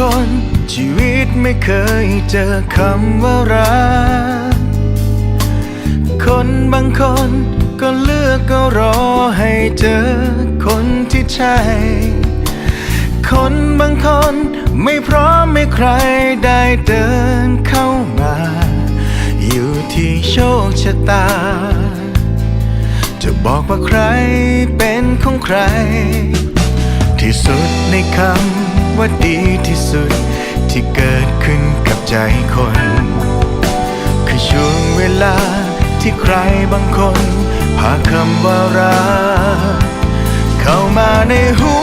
คน ชีวิตไม่เคยเจอคำว่ารัก คนบางคนก็เลือกก็รอให้เจอคนที่ใช่ คนบางคนไม่พร้อมให้ใครได้เดินเข้ามา อยู่ที่โชคชะตา จะบอกว่าใครเป็นของใคร ที่สุดในคำ ว่าดีที่สุดที่เกิดขึ้นกับใจคน คือช่วงเวลาที่ใครบางคน พาคำว่ารักเข้ามาในหั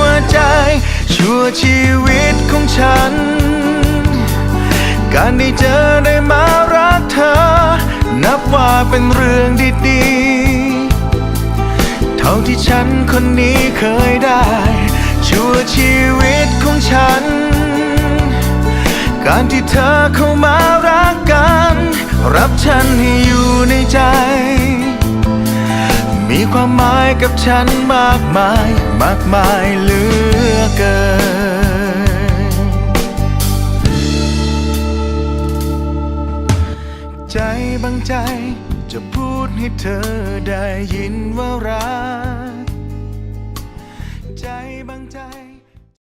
วใจ ชั่วชีวิตของฉัน การได้เจอได้มารักเธอ นับว่าเป็นเรื่องดีๆ เท่าที่ฉันคนนี้เคยได้ ชั่วชีวิตของฉัน การที่เธอเข้ามารักกัน รับฉันให้อยู่ในใจ มีความหมายกับฉันมากมาย มากมายเหลือเกิน ใจบางใจจะพูดให้เธอได้ยินว่ารัก